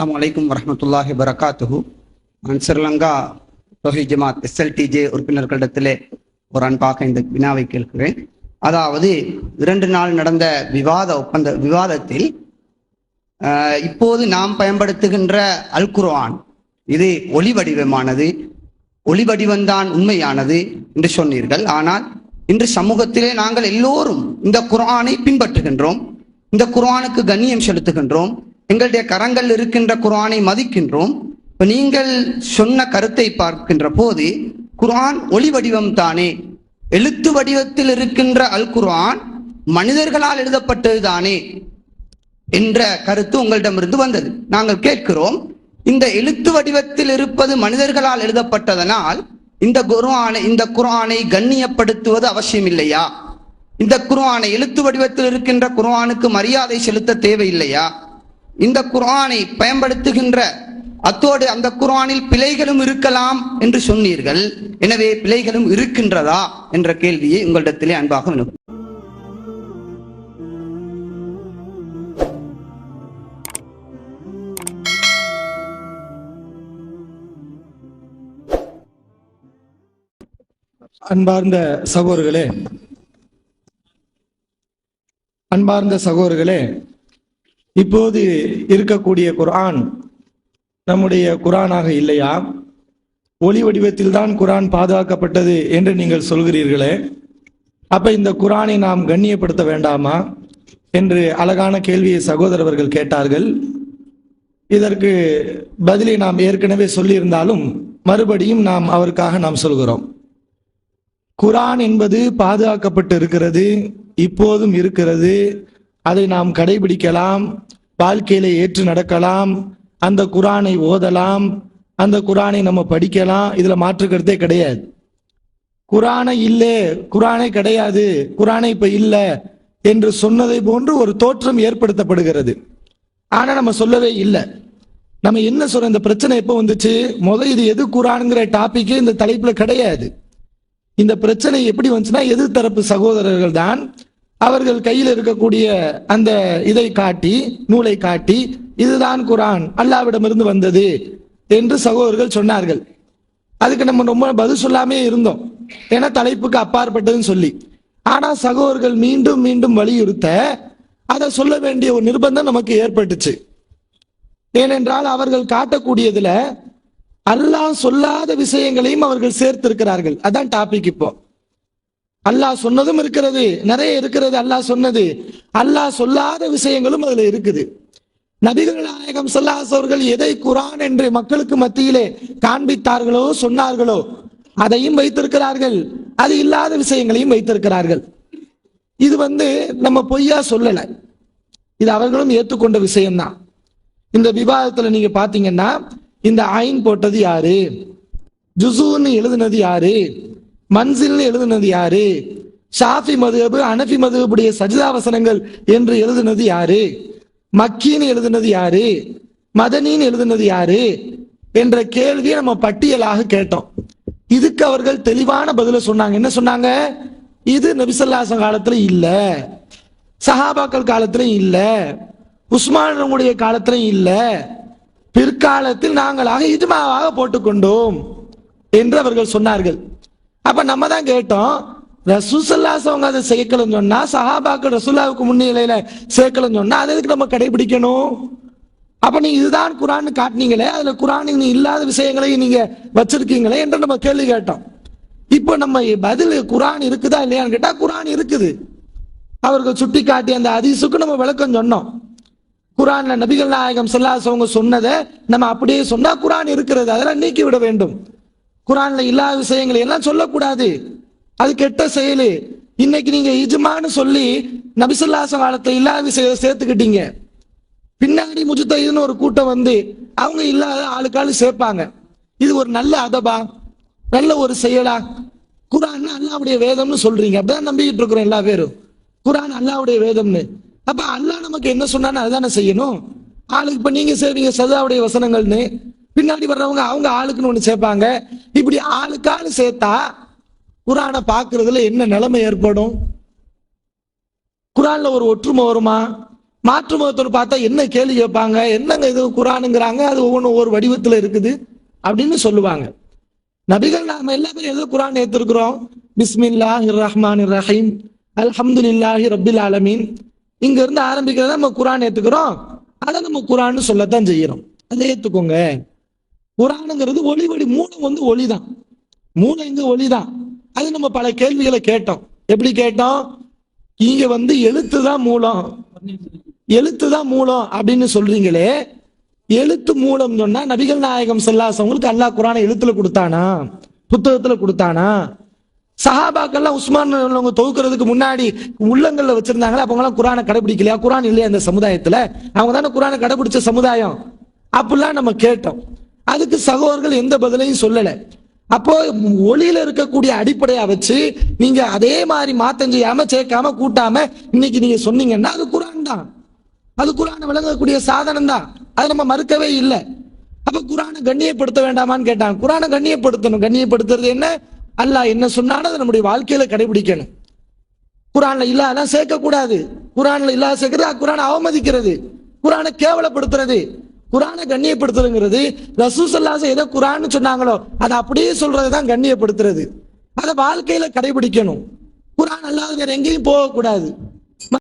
அஸ்லாம் அலைக்கும் வரமத்துல்லாஹி வரகாத்துஹு நான் ஸ்ரீலங்கா தொகை ஜமாத் எஸ்எல்டிஜே உறுப்பினர்களிடத்திலே ஒரு அன்பாக இந்த வினாவை கேட்கிறேன். அதாவது இரண்டு நாள் நடந்த விவாத ஒப்பந்த விவாதத்தில் இப்போது நாம் பயன்படுத்துகின்ற அல் குர்ஆன் இது ஒளி வடிவமானது ஒளி வடிவம்தான் உண்மையானது என்று சொன்னீர்கள். ஆனால் இன்று சமூகத்திலே நாங்கள் எல்லோரும் இந்த குர்ஆனை பின்பற்றுகின்றோம் இந்த குர்ஆனுக்கு கண்ணியம் செலுத்துகின்றோம். எங்களுடைய கரங்கள் இருக்கின்ற குர்ஆனை மதிக்கின்றோம். நீங்கள் சொன்ன கருத்தை பார்க்கின்ற போது குர்ஆன் ஒளி வடிவம் தானே. எழுத்து வடிவத்தில் இருக்கின்ற அல் குர்ஆன் மனிதர்களால் எழுதப்பட்டது தானே என்ற கருத்து உங்களிடமிருந்து வந்தது. நாங்கள் கேட்கிறோம் இந்த எழுத்து வடிவத்தில் இருப்பது மனிதர்களால் எழுதப்பட்டதனால் இந்த குர்ஆனை இந்த குர்ஆனை கண்ணியப்படுத்துவது அவசியம் இல்லையா இந்த குர்ஆனை எழுத்து வடிவத்தில் இருக்கின்ற குர்ஆனுக்கு மரியாதை செலுத்த தேவையில்லையா? இந்த குர்ஆனை பயன்படுத்துகின்ற அத்தோடு அந்த குர்ஆனில் பிழைகளும் இருக்கலாம் என்று சொன்னீர்கள். எனவே பிழைகளும் இருக்கின்றதா என்ற கேள்வியை உங்களிடத்திலே அன்பாக வினவு அன்பார்ந்த சகோதரர்களே அன்பார்ந்த சகோதரர்களே இப்போது இருக்கக்கூடிய குரான் நம்முடைய குரானாக இல்லையா? ஒளி வடிவத்தில் தான் குரான் பாதுகாக்கப்பட்டது என்று நீங்கள் சொல்கிறீர்களே. அப்ப இந்த குரானை நாம் கண்ணியப்படுத்த வேண்டாமா? என்று அழகான கேள்வியை சகோதரர்கள் கேட்டார்கள். இதற்கு பதிலை நாம் ஏற்கனவே சொல்லியிருந்தாலும் மறுபடியும் நாம் அவருக்காக நாம் சொல்கிறோம். குரான் என்பது பாதுகாக்கப்பட்டு இருக்கிறது இப்போதும் இருக்கிறது அதை நாம் கடைபிடிக்கலாம் வாழ்க்கையில ஏற்று நடக்கலாம் அந்த குரானை ஓதலாம் அந்த குரானை நம்ம படிக்கலாம் இதுல மாற்றுக்கிறதே கிடையாது. குரானை இல்லை குரானே கிடையாது குரானை இப்ப இல்லை என்று சொன்னதை போன்று ஒரு தோற்றம் ஏற்படுத்தப்படுகிறது. ஆனா நம்ம சொல்லவே இல்லை. நம்ம என்ன சொல்ற இந்த பிரச்சனை எப்போ வந்துச்சு? முத இது எது குரானுங்கிற டாபிக்கே இந்த தலைப்புல கிடையாது. இந்த பிரச்சனை எப்படி வந்துச்சுன்னா எதிர்த்தரப்பு சகோதரர்கள் தான் அவர்கள் கையில் இருக்கக்கூடிய அந்த இதை காட்டி நூலை காட்டி இதுதான் குரான் அல்லாவிடமிருந்து வந்தது என்று சகோதரர்கள் சொன்னார்கள். அதுக்கு நம்ம ரொம்ப பதில் சொல்லாமே இருந்தோம். ஏன்னா தலைப்புக்கு அப்பாற்பட்டதுன்னு சொல்லி. ஆனா சகோதரர்கள் மீண்டும் மீண்டும் வலியுறுத்த அதை சொல்ல வேண்டிய ஒரு நிர்பந்தம் நமக்கு ஏற்பட்டுச்சு. ஏனென்றால் அவர்கள் காட்டக்கூடியதுல அல்லாஹ் சொல்லாத விஷயங்களையும் அவர்கள் சேர்த்திருக்கிறார்கள். அதான் டாபிக் இப்போ. அல்லாஹ் சொன்னதும் இருக்கிறது நிறைய இருக்கிறது அல்லாஹ் சொன்னது. அல்லாஹ் சொல்லாத விஷயங்களும் அதுல இருக்குது. நபிகள் நாயகம் ஸல்லல்லாஹு அவர்கள் எதை குரான் என்று மக்களுக்கு மத்தியிலே காண்பித்தார்களோ சொன்னார்களோ அதையும் வைத்திருக்கிறார்கள். அது இல்லாத விஷயங்களையும் வைத்திருக்கிறார்கள். இது வந்து நம்ம பொய்யா சொல்லல. இது அவர்களும் ஏற்றுக்கொண்ட விஷயம்தான். இந்த விவாதத்துல நீங்க பாத்தீங்கன்னா இந்த ஐன் போட்டது யாரு? ஜுசூன்னு எழுதுனது யாரு? மன்சில்னு எழுதுனது யாரு? ஷாஃபி மதுஹபு அனஃபி மதுஹபுடைய சஜிதாவசனங்கள் என்று எழுதுனது யாரு? மக்கின்னு எழுதுனது யாரு? மதனின்னு எழுதுனது யாரு? என்ற கேள்வியை நம்ம பட்டியலாக கேட்டோம். இதுக்கு அவர்கள் தெளிவான பதில சொன்னாங்க. என்ன சொன்னாங்க? இது நபிசல்லாசம் காலத்துல இல்ல. சஹாபாக்கள் காலத்திலையும் இல்ல. உஸ்மானுடைய காலத்திலையும் இல்ல. பிற்காலத்தில் நாங்களாக இஜ்மாவாக போட்டுக்கொண்டோம் என்று அவர்கள் சொன்னார்கள். அப்ப நம்ம தான் கேட்டோம் ரசூசல்லாஸ் அவங்க அதை சேர்க்கலன்னு சொன்னா சஹாபாக்கள் ரசூல்லாவுக்கு முன்னிலையில சேர்க்கலன்னு சொன்னா அது எதுக்கு நம்ம கடைபிடிக்கணும்? அப்ப நீ இதுதான் குரான் காட்டினீங்களே அதுல குரானில் இல்லாத விஷயங்களையும் நீங்க வச்சிருக்கீங்களே என்று நம்ம கேள்வி கேட்டோம். இப்போ நம்ம பதில் குரான் இருக்குதா இல்லையான்னு கேட்டா குரான் இருக்குது. அவர்கள் சுட்டி காட்டி அந்த அதிசுக்கு நம்ம விளக்கம் சொன்னோம். குரான்ல நபிகள் நாயகம் ஸல்லல்லாஹு அவங்க சொன்னதை நம்ம அப்படியே சொன்னா குரான் இருக்கிறது அதெல்லாம் நீக்கி விட வேண்டும். குரான்ல இல்லாத விஷயங்களை எல்லாம் சொல்லக்கூடாது. அது கெட்ட செயலு. இன்னைக்கு நீங்க இஜுமான்னு சொல்லி நபிசுல்லாச காலத்தை இல்லாத விஷயத்தை சேர்த்துக்கிட்டீங்க. பின்னாடி முஜுத்தயின்னு ஒரு கூட்டம் வந்து அவங்க இல்லாத ஆளுக்காளு சேர்ப்பாங்க. இது ஒரு நல்ல அதபா நல்ல ஒரு செயலா. குரான் அல்லாவுடைய வேதம்னு சொல்றீங்க. அப்படிதான் நம்பிக்கிட்டு இருக்கிறோம் எல்லா பேரும். குரான் அல்லாவுடைய வேதம்னு. அப்ப அல்லாஹ் நமக்கு என்ன சொன்னான்னு அதுதானே செய்யணும். ஆளுக்கு இப்ப நீங்க செய்வீங்க சதாவுடைய வசனங்கள்னு. பின்னாடி வர்றவங்க அவங்க ஆளுக்குன்னு ஒன்று சேர்ப்பாங்க. இப்படி ஆளுக்கு ஆளு சேர்த்தா குரானை பார்க்கறதுல என்ன நிலைமை ஏற்படும்? குரான்ல ஒரு ஒற்றுமை வருமா? மாற்று மதத்தோடு பார்த்தா என்ன கேள்வி கேட்பாங்க? என்னங்க இது குரானுங்கிறாங்க அது ஒவ்வொன்றும் ஒவ்வொரு வடிவத்தில் இருக்குது அப்படின்னு சொல்லுவாங்க. நபிகள் நாம எல்லா பேரும் எது குரான் ஏற்றிருக்கிறோம் பிஸ்மில்லாஹ் ரஹ்மான் ரஹீம் அல்ஹம்துலில்லாஹி ரபில் ஆலமீன். இங்க இருந்து ஆரம்பிக்கிறத நம்ம குரான் ஏத்துக்கிறோம். அதை நம்ம குரான்னு சொல்லத்தான் செய்யறோம். அதை ஏத்துக்கோங்க. குரானுங்கிறது ஒளி வடி மூலம் வந்து ஒளிதான். மூலம் இங்க ஒளிதான். அது நம்ம பல கேள்விகளை கேட்டோம். எப்படி கேட்டோம்? இங்க வந்து எழுத்து தான் மூலம். எழுத்து தான் மூலம் அப்படின்னு சொல்றீங்களே எழுத்து மூலம் சொன்னா நபிகள் நாயகம் செல்லாசவங்களுக்கு அல்லாஹ் குரானை எழுத்துல கொடுத்தானா? புத்தகத்துல கொடுத்தானா? சஹாபாக்கள்லாம் உஸ்மான் அவங்க தொகுக்கிறதுக்கு முன்னாடி உள்ளங்கள்ல வச்சிருந்தாங்களா அவங்கலாம் குரானை கடைபிடிக்கலையா குரான் இல்லையா அந்த சமுதாயத்துல? அவங்க தானே குரானை கடைபிடிச்ச சமுதாயம்? அப்படிலாம் நம்ம கேட்டோம். அதுக்கு சகோதரர்கள் எந்த பதிலையும் சொல்லலை. அப்போ ஒளியில இருக்கக்கூடிய அடிப்படையா வச்சு நீங்க அதே மாதிரி மாத்தம் செய்யாம சேர்க்காம கூட்டாம இன்னைக்கு நீங்க சொன்னீங்கன்னா அது குரான் தான். அது குரானை விளங்கக்கூடிய சாதனம் தான். அதை நம்ம மறுக்கவே இல்லை. அப்ப குரானை கண்ணியப்படுத்த வேண்டாமான்னு கேட்டாங்க. குரானை கண்ணியப்படுத்தணும். கண்ணியப்படுத்துறது என்ன? அல்லாஹ் என்ன சொன்னாலும் அதை நம்முடைய வாழ்க்கையில கடைபிடிக்கணும். குரான்ல இல்லாதான் சேர்க்க கூடாது குரான்ல இல்லாத சேர்க்கிறது குரானை அவமதிக்கிறது. குரானை கேவலப்படுத்துறது. குரானை கண்ணியப்படுத்துறதுங்கிறது ரசூசல்லாச ஏதோ குரான்னு சொன்னாங்களோ அதை அப்படியே சொல்றது தான் கண்ணியப்படுத்துறது. அதை வாழ்க்கையில கடைபிடிக்கணும். குரான் அல்லாத வேற எங்கேயும் போகக்கூடாது.